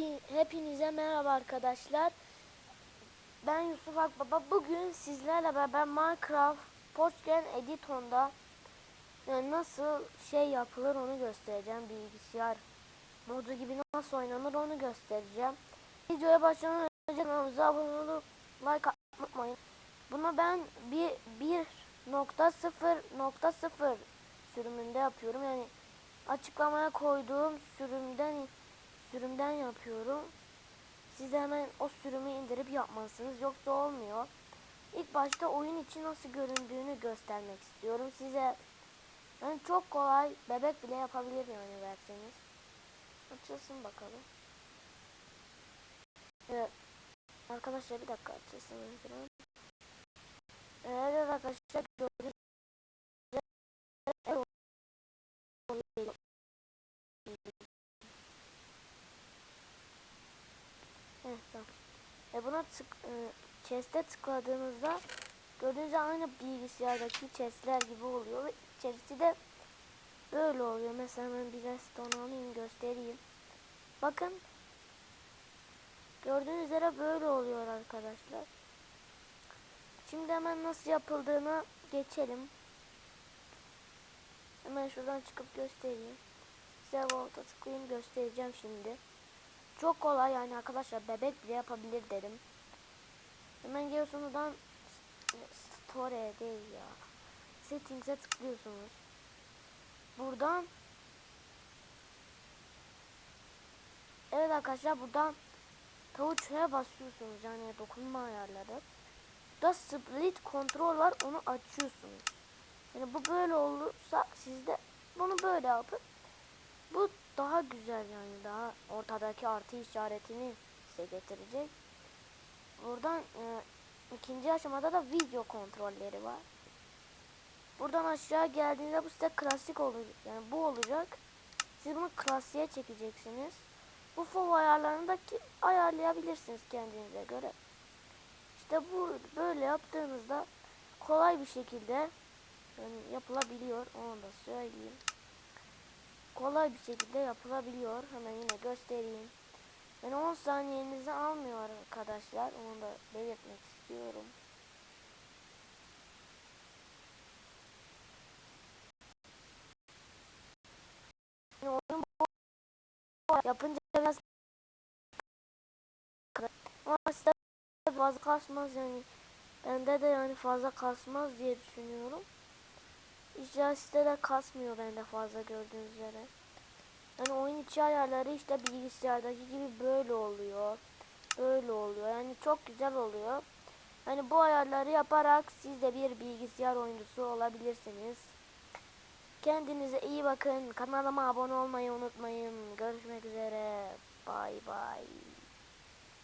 Hepi, hepinize merhaba arkadaşlar. Ben Yusuf Akbaba. Bugün sizlerle beraber Minecraft Postgen Editon'da yani nasıl şey yapılır onu göstereceğim. Bilgisayar modu gibi nasıl oynanır onu göstereceğim. Videoya başlamadan önce kanalımıza abone olup like atmayı unutmayın. Bunu ben bir 1.0.0 sürümünde yapıyorum. Yani açıklamaya koyduğum sürümden sürümden yapıyorum. Siz hemen o sürümü indirip yapmalısınız. Yoksa olmuyor. İlk başta oyun için nasıl göründüğünü göstermek istiyorum size. Yani çok kolay. Bebek bile yapabilir yani verseniz. Açılsın bakalım. Evet. Arkadaşlar bir dakika açılsın. Evet arkadaşlar gördüğünüz üzere Evet tamam. E buna tık, e, chest'e tıkladığınızda gördüğünüz aynı bilgisayardaki chest'ler gibi oluyor ve içerisi de böyle oluyor. Mesela ben bir redstone alayım göstereyim. Bakın gördüğünüz üzere böyle oluyor arkadaşlar. Şimdi hemen nasıl yapıldığını geçelim. Hemen şuradan çıkıp göstereyim. Size volta tıklayayım göstereceğim şimdi. Çok kolay yani arkadaşlar bebek bile yapabilir dedim. Hemen geliyorsunuz buradan store değil ya. Settings'e tıklıyorsunuz. Buradan Evet arkadaşlar buradan tavuçaya basıyorsunuz yani dokunma ayarları. Burada split kontrol var onu açıyorsunuz. Yani bu böyle olursa siz de bunu böyle yapın. Güzel yani daha ortadaki artı işaretini size getirecek. Buradan e, ikinci aşamada da video kontrolleri var. Buradan aşağı geldiğinde bu size klasik olacak. Yani bu olacak. Siz bunu klasiğe çekeceksiniz. Bu fov ayarlarını da ki ayarlayabilirsiniz kendinize göre. İşte bu böyle yaptığınızda kolay bir şekilde yani yapılabiliyor. Onu da söyleyeyim kolay bir şekilde yapılabiliyor. Hemen yine göstereyim. Yani 10 saniyenizi almıyor arkadaşlar. Onu da belirtmek istiyorum. Yani oyun yapınca biraz ama fazla kasmaz yani. Bende de yani fazla kasmaz diye düşünüyorum. İşte site de kasmıyor bende fazla gördüğünüz üzere. Yani oyun içi ayarları işte bilgisayardaki gibi böyle oluyor. Böyle oluyor. Yani çok güzel oluyor. Hani bu ayarları yaparak siz de bir bilgisayar oyuncusu olabilirsiniz. Kendinize iyi bakın. Kanalıma abone olmayı unutmayın. Görüşmek üzere. Bay bay.